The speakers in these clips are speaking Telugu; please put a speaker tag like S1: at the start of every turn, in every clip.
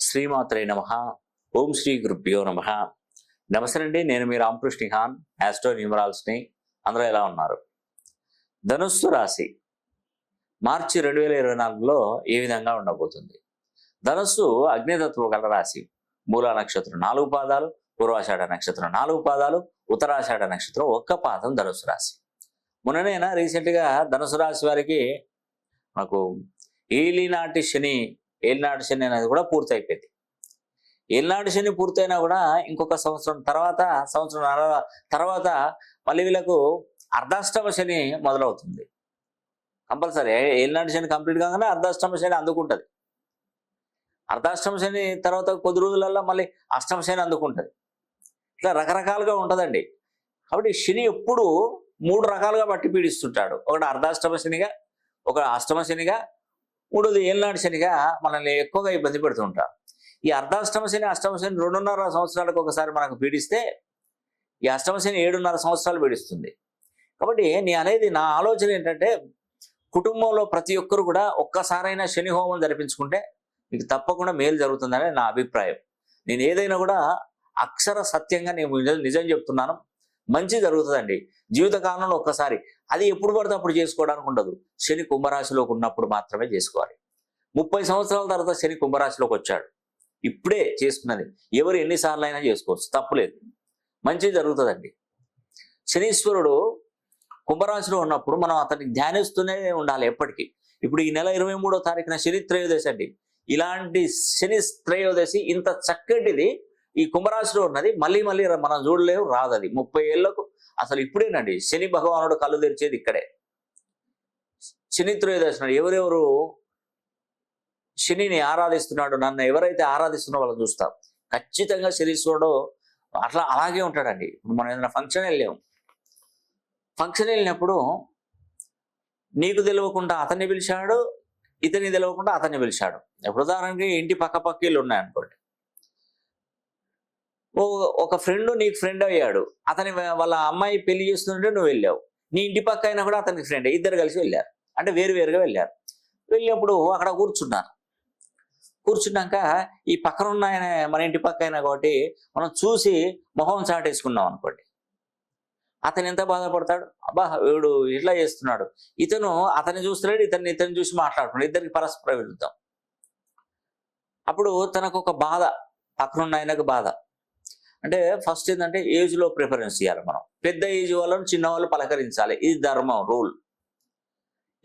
S1: శ్రీమాత్రే నమ. ఓం శ్రీ గురుభ్యో నమ. నమస్తే అండి నేను మీ రామకృష్ణిహాన్ యాస్ట్రో న్యూమరాల్స్ని అందరూ ఎలా ఉన్నారు? ధనుస్సు రాశి మార్చి రెండు వేల ఇరవై నాలుగులో ఏ విధంగా ఉండబోతుంది? ధనుస్సు అగ్నితత్వ గల రాశి. మూల నక్షత్రం నాలుగు పాదాలు పూర్వాషాఢ నక్షత్రం నాలుగు పాదాలు ఉత్తరాషాఢ నక్షత్రం ఒక్క పాదం ధనుసు రాశి. మొన్ననైనా రీసెంట్గా ధనుసు రాశి వారికి మనకు ఏలినాటి శని ఏలినాడు శని అనేది కూడా పూర్తయిపోయింది. ఏలినాడు శని పూర్తయినా కూడా ఇంకొక సంవత్సరం తర్వాత సంవత్సరం తర్వాత మళ్ళీ వీళ్ళకు అర్ధాష్టమ శని మొదలవుతుంది. కంపల్సరీ. ఏలినాడు శని కంప్లీట్ కాగానే అర్ధాష్టమ శని అందుకుంటుంది. అర్ధాష్టమ శని తర్వాత కొద్ది రోజులలో మళ్ళీ అష్టమ శని అందుకుంటుంది. ఇట్లా రకరకాలుగా ఉంటుందండి. కాబట్టి శని ఎప్పుడు మూడు రకాలుగా బట్టి పీడిస్తుంటాడు. ఒకటి అర్ధాష్టమ శనిగా ఒక అష్టమ శనిగా మూడోది ఏళ్ళనాటి శనిగా మనల్ని ఎక్కువగా ఇబ్బంది పెడుతుంటారు ఈ అర్ధాష్టమ శని అష్టమ శని రెండున్నర సంవత్సరాలకు ఒకసారి మనకు పీడిస్తే ఈ అష్టమ శని ఏడున్నర సంవత్సరాలు పీడిస్తుంది. కాబట్టి నీ అనేది నా ఆలోచన ఏంటంటే కుటుంబంలో ప్రతి ఒక్కరు కూడా ఒక్కసారైనా శని హోమం జరిపించుకుంటే మీకు తప్పకుండా మేలు జరుగుతుందనే నా అభిప్రాయం. నేను ఏదైనా కూడా అక్షర సత్యంగా నేను నిజం చెప్తున్నాను. మంచి జరుగుతుందండి. జీవితకాలంలో ఒక్కసారి. అది ఎప్పుడు పడితే అప్పుడు చేసుకోవడానికి ఉండదు. శని కుంభరాశిలోకి ఉన్నప్పుడు మాత్రమే చేసుకోవాలి. ముప్పై సంవత్సరాల తర్వాత శని కుంభరాశిలోకి వచ్చాడు. ఇప్పుడే చేసుకున్నది ఎవరు ఎన్నిసార్లు అయినా చేసుకోవచ్చు. తప్పులేదు. మంచి జరుగుతుందండి. శనీశ్వరుడు కుంభరాశిలో ఉన్నప్పుడు మనం అతన్ని ధ్యానిస్తూనే ఉండాలి ఎప్పటికీ. ఇప్పుడు ఈ నెల ఇరవై మూడో తారీఖున శని త్రయోదశి అండి. ఇలాంటి శని త్రయోదశి ఇంత చక్కటిది ఈ కుంభరాశిలో ఉన్నది మళ్ళీ మళ్ళీ మనం చూడలేము రాదు అది ముప్పై ఏళ్ళకు అసలు ఇప్పుడేనండి. శని భగవానుడు కళ్ళు తెరిచేది ఇక్కడే. శని త్రయోదశి నాడు ఎవరెవరు శనిని ఆరాధిస్తున్నాడు నన్ను ఎవరైతే ఆరాధిస్తున్నా వాళ్ళని చూస్తాం. ఖచ్చితంగా శనీశ్వరుడు అట్లా అలాగే ఉంటాడండి. ఇప్పుడు మనం ఏదైనా ఫంక్షన్ వెళ్ళాము ఫంక్షన్ వెళ్ళినప్పుడు నీకు తెలియకుండా అతన్ని పిలిచాడు ఇతన్ని తెలియకుండా అతన్ని పిలిచాడు. ఇప్పుడు ఉదాహరణకి ఇంటి పక్క పక్క ఇల్లు ఉన్నాయనుకోండి ఓ ఒక ఫ్రెండ్ నీకు ఫ్రెండ్ అయ్యాడు. అతని వాళ్ళ అమ్మాయి పెళ్ళి చేస్తుంటే నువ్వు వెళ్ళావు. నీ ఇంటి పక్క అయినా కూడా అతనికి ఫ్రెండ్ ఇద్దరు కలిసి వెళ్ళారు. అంటే వేరు వేరుగా వెళ్ళారు. వెళ్ళినప్పుడు అక్కడ కూర్చున్నారు. కూర్చున్నాక ఈ పక్కన ఉన్న ఆయన మన ఇంటి పక్క అయినా కాబట్టి మనం చూసి మొహం చాటేసుకున్నాం అనుకోండి. అతను ఎంత బాధపడతాడు? అబ్బా వీడు ఇట్లా చేస్తున్నాడు. ఇతను అతన్ని చూస్తున్నాడు ఇతన్ని ఇతను చూసి మాట్లాడుతున్నాడు. ఇద్దరికి పరస్పర విరుద్ధం అప్పుడు తనకు ఒక బాధ. పక్కనున్న ఆయనకు బాధ. అంటే ఫస్ట్ ఏంటంటే ఏజ్లో ప్రిఫరెన్స్ ఇవ్వాలి మనం. పెద్ద ఏజ్ వాళ్ళని చిన్న వాళ్ళు పలకరించాలి. ఇది ధర్మం రూల్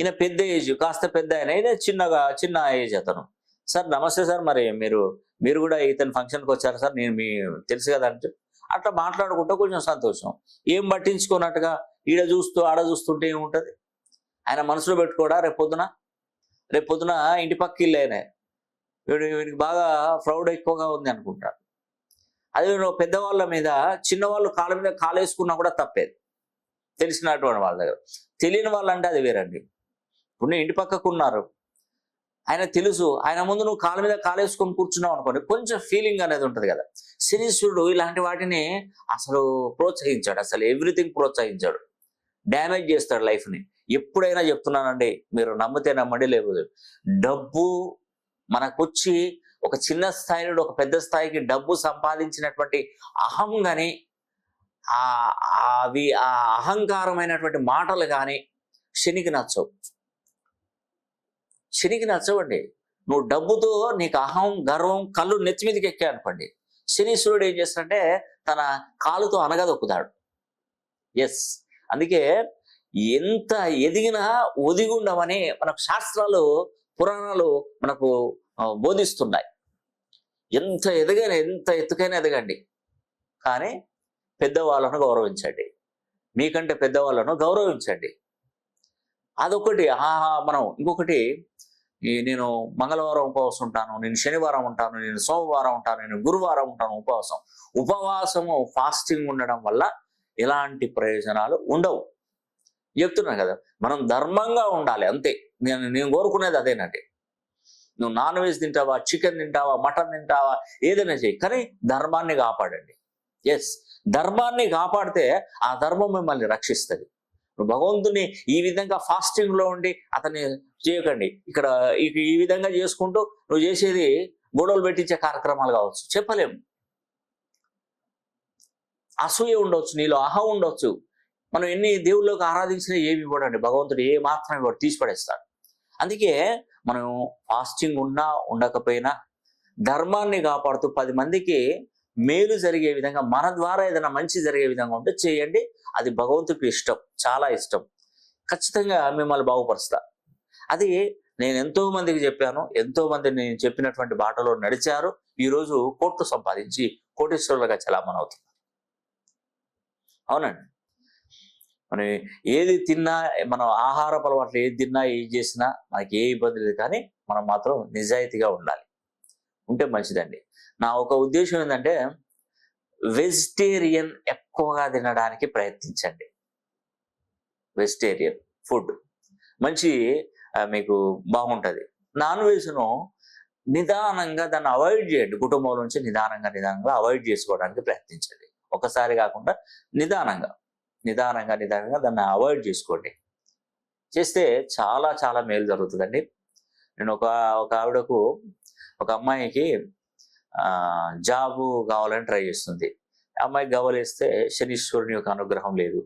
S1: ఈయన పెద్ద ఏజ్ కాస్త పెద్ద ఆయన. ఇదే చిన్నగా చిన్న ఏజ్ అతను. సార్ నమస్తే సార్. మరి మీరు మీరు కూడా ఇతని ఫంక్షన్కి వచ్చారు సార్. నేను మీ తెలుసు కదా అంటే. అట్లా మాట్లాడుకుంటే కొంచెం సంతోషం. ఏం పట్టించుకున్నట్టుగా ఈడ చూస్తూ ఆడ చూస్తుంటే ఏముంటుంది? ఆయన మనసులో పెట్టుకోడా? రేపు పొద్దున? రేపు పొద్దున ఇంటి పక్క ఇల్లు ఆయన. వీడు వీడికి బాగా ప్రౌడ్ ఎక్కువగా ఉంది అనుకుంటారు అదే నువ్వు పెద్దవాళ్ళ మీద చిన్నవాళ్ళు కాళ్ళ మీద కాలు వేసుకున్నా కూడా తప్పేది. తెలిసినటువంటి వాళ్ళ దగ్గర. తెలియని వాళ్ళంటే అది వేరండి. ఇప్పుడు నేను ఇంటి పక్కకు ఉన్నారు. ఆయన తెలుసు. ఆయన ముందు నువ్వు కాళ్ళ మీద కాలు వేసుకొని కూర్చున్నావు అనుకోండి కొంచెం ఫీలింగ్ అనేది ఉంటుంది కదా. శనీశ్వరుడు ఇలాంటి వాటిని అసలు ప్రోత్సహించాడు. అసలు ఎవ్రీథింగ్ ప్రోత్సహించాడు. డ్యామేజ్ చేస్తాడు లైఫ్ని ఎప్పుడైనా చెప్తున్నానండి మీరు నమ్మితే నమ్మండి లేకపోతే డబ్బు మనకొచ్చి ఒక చిన్న స్థాయి నుండి ఒక పెద్ద స్థాయికి డబ్బు సంపాదించినటువంటి అహం కానీ ఆ అవి ఆ అహంకారమైనటువంటి మాటలు కానీ శనికి నచ్చవు. శనికి నచ్చవండి. నువ్వు డబ్బుతో నీకు అహం గర్వం కళ్ళు నెత్తి మీదకి ఎక్కాయనుకోండి శనీశ్వరుడు ఏం చేస్తాడంటే తన కాలుతో అనగదొక్కుతాడు. ఎస్ అందుకే ఎంత ఎదిగినా ఒదిగుండమని మనకు శాస్త్రాలు పురాణాలు మనకు బోధిస్తున్నాయి. ఎంత ఎదగైనా ఎంత ఎత్తుకైనా ఎదగండి. కానీ పెద్దవాళ్ళను గౌరవించండి. మీకంటే పెద్దవాళ్ళను గౌరవించండి. అదొకటి ఆహా మనం ఇంకొకటి ఈ నేను మంగళవారం ఉపవాసం ఉంటాను నేను శనివారం ఉంటాను నేను సోమవారం ఉంటాను నేను గురువారం ఉంటాను ఉపవాసం. ఉపవాసము ఫాస్టింగ్ ఉండడం వల్ల ఎలాంటి ప్రయోజనాలు ఉండవు. చెప్తున్నాను కదా మనం ధర్మంగా ఉండాలి అంతే. నేను నేను కోరుకునేది అదేనండి. నువ్వు నాన్ వెజ్ తింటావా చికెన్ తింటావా మటన్ తింటావా ఏదైనా చేయి కానీ ధర్మాన్ని కాపాడండి. ఎస్ ధర్మాన్ని కాపాడితే ఆ ధర్మం మిమ్మల్ని రక్షిస్తుంది. నువ్వు భగవంతుని ఈ విధంగా ఫాస్టింగ్లో ఉండి అతన్ని చేయకండి. ఇక్కడ ఈ- ఈ విధంగా చేసుకుంటూ నువ్వు చేసేది గొడవలు పెట్టించే కార్యక్రమాలు కావచ్చు. చెప్పలేము. అసూయ ఉండొచ్చు నీలో అహం ఉండొచ్చు. మనం ఎన్ని దేవుళ్ళకి ఆరాధించినా ఏమి ఇవ్వడండి. భగవంతుడు ఏ మాత్రం ఇవ్వడు తీసి పడేస్తాడు అందుకే మనం ఫాస్టింగ్ ఉన్నా ఉండకపోయినా ధర్మాన్ని కాపాడుతూ పది మందికి మేలు జరిగే విధంగా మన ద్వారా ఏదైనా మంచి జరిగే విధంగా ఉంటే చేయండి. అది భగవంతుడికి ఇష్టం చాలా ఇష్టం. ఖచ్చితంగా మిమ్మల్ని బాగుపరుస్తా. అది నేను ఎంతో మందికి చెప్పాను ఎంతో మంది నేను చెప్పినటువంటి బాటలో నడిచారు. ఈరోజు కోట్లు సంపాదించి కోటీశ్వరులుగా చలామణి అవుతున్నారు. అవునండి. మనం ఏది తిన్నా మనం ఆహార అలవాట్లు ఏది తిన్నా ఏది చేసినా మనకి ఏ ఇబ్బంది లేదు. కానీ మనం మాత్రం నిజాయితీగా ఉండాలి. ఉంటే మంచిదండి. నా ఒక ఉద్దేశం ఏంటంటే వెజిటేరియన్ ఎక్కువగా తినడానికి ప్రయత్నించండి. Vegetarian food. మంచి మీకు బాగుంటుంది. నాన్ వెజ్ను నిదానంగా దాన్ని అవాయిడ్ చేయండి. కుటుంబం నుంచి నిదానంగా నిదానంగా అవాయిడ్ చేసుకోవడానికి ప్రయత్నించండి. ఒకసారి కాకుండా నిదానంగా. నిదానంగా నిదానంగా దాన్ని అవాయిడ్ చేసుకోండి. చేస్తే చాలా చాలా మేలు జరుగుతుందండి. నేను ఒక ఒక ఆవిడకు ఒక అమ్మాయికి జాబు కావాలని ట్రై చేస్తుంది. అమ్మాయికి గవలేస్తే శనీశ్వరుని యొక్క అనుగ్రహం లేదు.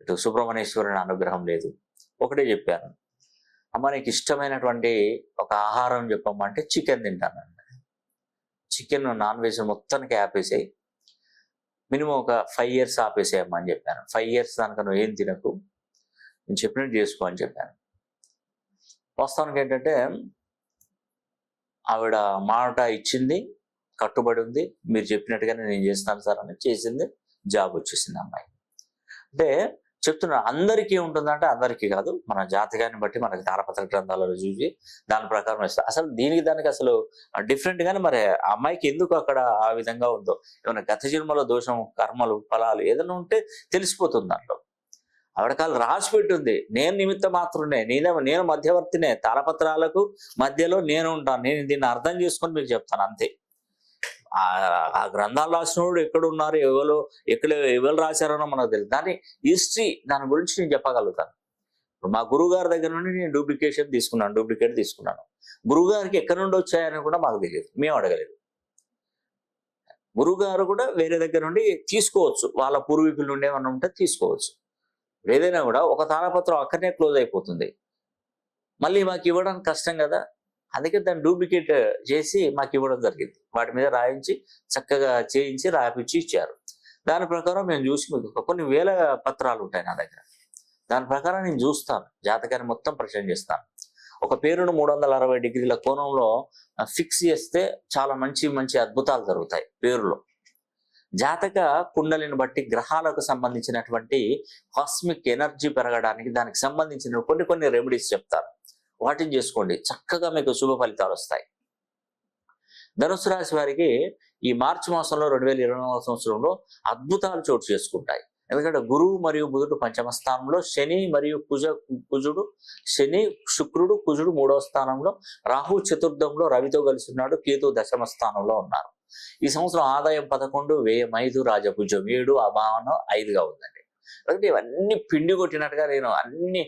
S1: ఇటు సుబ్రహ్మణ్యేశ్వరుని అనుగ్రహం లేదు. ఒకటే చెప్పాను. అమ్మ నీకు ఇష్టమైనటువంటి ఒక ఆహారం చెప్పమ్మంటే చికెన్ తింటానండి చికెన్ నాన్ వెజ్ మొత్తానికి ఆపేసాయి. మినిమం ఒక ఫైవ్ ఇయర్స్ ఆపేసేయమ్మని చెప్పాను. ఫైవ్ ఇయర్స్ దానిక నువ్వు ఏం తినకు? నేను చెప్పినట్టు చేసుకో అని చెప్పాను. వాస్తవానికి ఏంటంటే ఆవిడ మాట ఇచ్చింది కట్టుబడి ఉంది మీరు చెప్పినట్టుగానే నేను చేస్తాను సార్ అని చేసింది జాబ్ వచ్చేసింది అమ్మాయి. అంటే చెప్తున్నారు అందరికీ ఉంటుందంటే అందరికీ కాదు. మన జాతకాన్ని బట్టి మనకి తాళపత్ర గ్రంథాలలో చూసి దాని ప్రకారం ఇస్తారు అసలు దీనికి దానికి అసలు డిఫరెంట్ గానే మరి ఆ అమ్మాయికి ఎందుకు అక్కడ ఆ విధంగా ఉందో? ఏమైనా గత జన్మలో దోషం కర్మలు ఫలాలు ఏదైనా ఉంటే తెలిసిపోతుంది దాంట్లో. ఆవిడ కాలు రాసి పెట్టుంది నేను నిమిత్త మాత్రమే నేనే నేను మధ్యవర్తినే తాళపత్రాలకు మధ్యలో నేను ఉంటాను నేను దీన్ని అర్థం చేసుకొని మీకు చెప్తాను అంతే. ఆ గ్రంథాలు రాసినోడు ఎక్కడ ఉన్నారు ఎవరు ఎక్కడ ఎవరు రాశారనో మనకు తెలియదు. దాని హిస్టరీ దాని గురించి నేను చెప్పగలుగుతాను. మా గురువుగారి దగ్గర నుండి నేను డూప్లికేషన్ తీసుకున్నాను డూప్లికేట్ తీసుకున్నాను. గురుగారికి ఎక్కడి నుండి వచ్చాయని కూడా మాకు తెలియదు మేము అడగలేదు. గురువుగారు కూడా వేరే దగ్గర నుండి తీసుకోవచ్చు వాళ్ళ పూర్వీకుల నుండి ఏమన్నా ఉంటే తీసుకోవచ్చు. ఏదైనా కూడా ఒక తాళపత్రం అక్కడనే క్లోజ్ అయిపోతుంది. మళ్ళీ మాకు ఇవ్వడానికి కష్టం కదా. అందుకే దాన్ని డూప్లికేట్ చేసి మాకు ఇవ్వడం జరిగింది. వాటి మీద రాయించి చక్కగా చేయించి రాయించి ఇచ్చారు. దాని ప్రకారం మేము చూసి మీకు కొన్ని వేల పత్రాలు ఉంటాయి నా దగ్గర. దాని ప్రకారం నేను చూస్తాను. జాతకాన్ని మొత్తం ప్రశ్న చేస్తాను. ఒక పేరును మూడు వందల అరవై డిగ్రీల కోణంలో ఫిక్స్ చేస్తే చాలా మంచి మంచి అద్భుతాలు జరుగుతాయి పేరులో. జాతక కుండలిని బట్టి గ్రహాలకు సంబంధించినటువంటి కాస్మిక్ ఎనర్జీ పెరగడానికి దానికి సంబంధించిన కొన్ని కొన్ని రెమెడీస్ చెప్తారు వాటిని చేసుకోండి. చక్కగా మీకు శుభ ఫలితాలు వస్తాయి. ధనుసు రాశి వారికి ఈ మార్చి మాసంలో రెండు వేల ఇరవై నాలుగు సంవత్సరంలో అద్భుతాలు చోటు చేసుకుంటాయి. ఎందుకంటే గురువు మరియు బుధుడు పంచమ స్థానంలో శని మరియు కుజ కుజుడు శని శుక్రుడు కుజుడు మూడవ స్థానంలో రాహు చతుర్థంలో రవితో కలిసి ఉన్నాడు కేతు దశమ స్థానంలో ఉన్నారు. ఈ సంవత్సరం ఆదాయం పదకొండు వ్యయం ఐదు రాజభుజం ఏడు అభావనం ఐదుగా ఉందండి. కాబట్టి ఇవన్నీ పిండి కొట్టినట్టుగా నేను అన్ని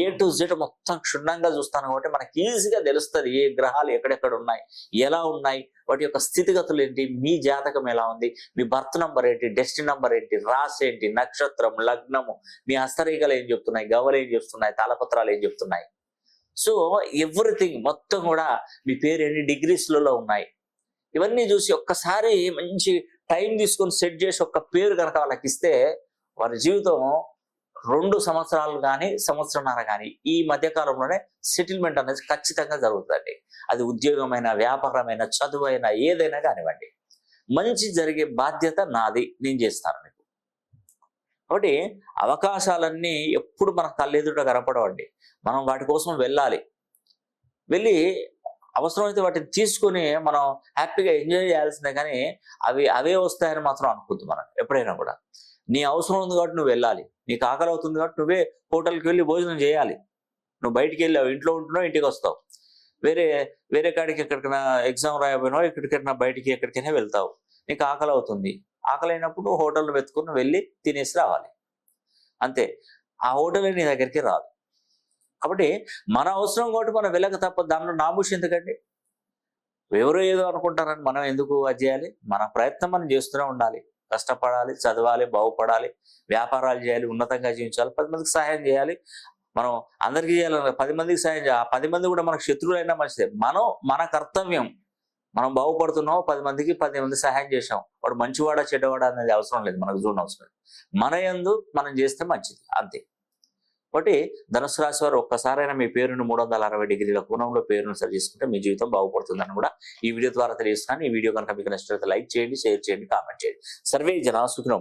S1: ఏ టు జెడ్ మొత్తం క్షుణ్ణంగా చూస్తాను కాబట్టి మనకి ఈజీగా తెలుస్తుంది ఏ గ్రహాలు ఎక్కడెక్కడ ఉన్నాయి ఎలా ఉన్నాయి వాటి యొక్క స్థితిగతులు ఏంటి మీ జాతకం ఎలా ఉంది మీ బర్త్ నంబర్ ఏంటి డెస్టినీ నంబర్ ఏంటి రాశి ఏంటి నక్షత్రం లగ్నము మీ హస్తరేఖలు ఏం చెప్తున్నాయి గవలు ఏం చెప్తున్నాయి తాళపత్రాలు ఏం చెప్తున్నాయి. సో ఎవ్రీథింగ్ మొత్తం కూడా మీ పేరు ఎన్ని డిగ్రీస్లలో ఉన్నాయి. ఇవన్నీ చూసి ఒక్కసారి మంచి టైం తీసుకొని సెట్ చేసి ఒక్క పేరు కనుక వాళ్ళకి ఇస్తే వారి జీవితం రెండు సంవత్సరాలు కానీ సంవత్సరంన్నర కానీ ఈ మధ్యకాలంలోనే సెటిల్మెంట్ అనేది ఖచ్చితంగా జరుగుతుందండి. అది ఉద్యోగమైన వ్యాపారమైన చదువైనా ఏదైనా కానివ్వండి. మంచి జరిగే బాధ్యత నాది నేను చేస్తాను మీకు. కాబట్టి అవకాశాలన్నీ ఎప్పుడు మన కళ్ళెదుట కనపడవండి. మనం వాటి కోసం వెళ్ళాలి. వెళ్ళి అవసరమైతే వాటిని తీసుకొని మనం హ్యాపీగా ఎంజాయ్ చేయాల్సిందే కానీ అవి అవే వస్తాయని మాత్రం అనుకుంది మనం ఎప్పుడైనా కూడా. నీ అవసరం ఉంది కాబట్టి నువ్వు వెళ్ళాలి. నీకు ఆకలి అవుతుంది కాబట్టి నువ్వే హోటల్కి వెళ్ళి భోజనం చేయాలి. నువ్వు బయటికి వెళ్ళావు ఇంట్లో ఉంటున్నావు ఇంటికి వస్తావు. వేరే వేరే కాడికి ఎక్కడికైనా ఎగ్జామ్ రాయబోయినావు ఎక్కడికైనా బయటికి ఎక్కడికైనా వెళ్తావు. నీకు ఆకలి అవుతుంది. ఆకలి అయినప్పుడు హోటల్ వెతుకుని వెళ్ళి తినేసి రావాలి. అంతే. ఆ హోటల్ నీ దగ్గరికి రాదు. కాబట్టి మన అవసరం కాబట్టి మనం వెళ్ళక తప్ప దానిలో నామూషి ఎందుకండి? ఎవరో ఏదో అనుకుంటారని మనం ఎందుకు అది చేయాలి? మన ప్రయత్నం మనం చేస్తూనే ఉండాలి. కష్టపడాలి చదవాలి బాగుపడాలి వ్యాపారాలు చేయాలి ఉన్నతంగా జీవించాలి పది మందికి సహాయం చేయాలి. మనం అందరికీ చేయాలి పది మందికి సహాయం చేయాలి. ఆ పది మంది కూడా మనకు శత్రువులైనా మంచిదే. మనం మన కర్తవ్యం మనం బాగుపడుతున్నాం పది మందికి పది మంది సహాయం చేసాం వాడు మంచివాడా చెడ్డవాడా అనేది అవసరం లేదు. మనకు చూడడం అవసరం లేదు. మన యందు మనం చేస్తే మంచిది. అంతే. కాబట్టి ధనుసు రాశి వారు ఒక్కసారైనా మీ పేరును మూడు వందల అరవై డిగ్రీల కోణంలో పేరును సరి చేసుకుంటే మీ జీవితం బాగుపడుతుందని కూడా ఈ వీడియో ద్వారా తెలియజేస్తున్నాను. ఈ వీడియో కనుక మీకు నచ్చినట్లయితే లైక్ చేయండి షేర్ చేయండి కామెంట్ చేయండి. సర్వే జనా సుఖినో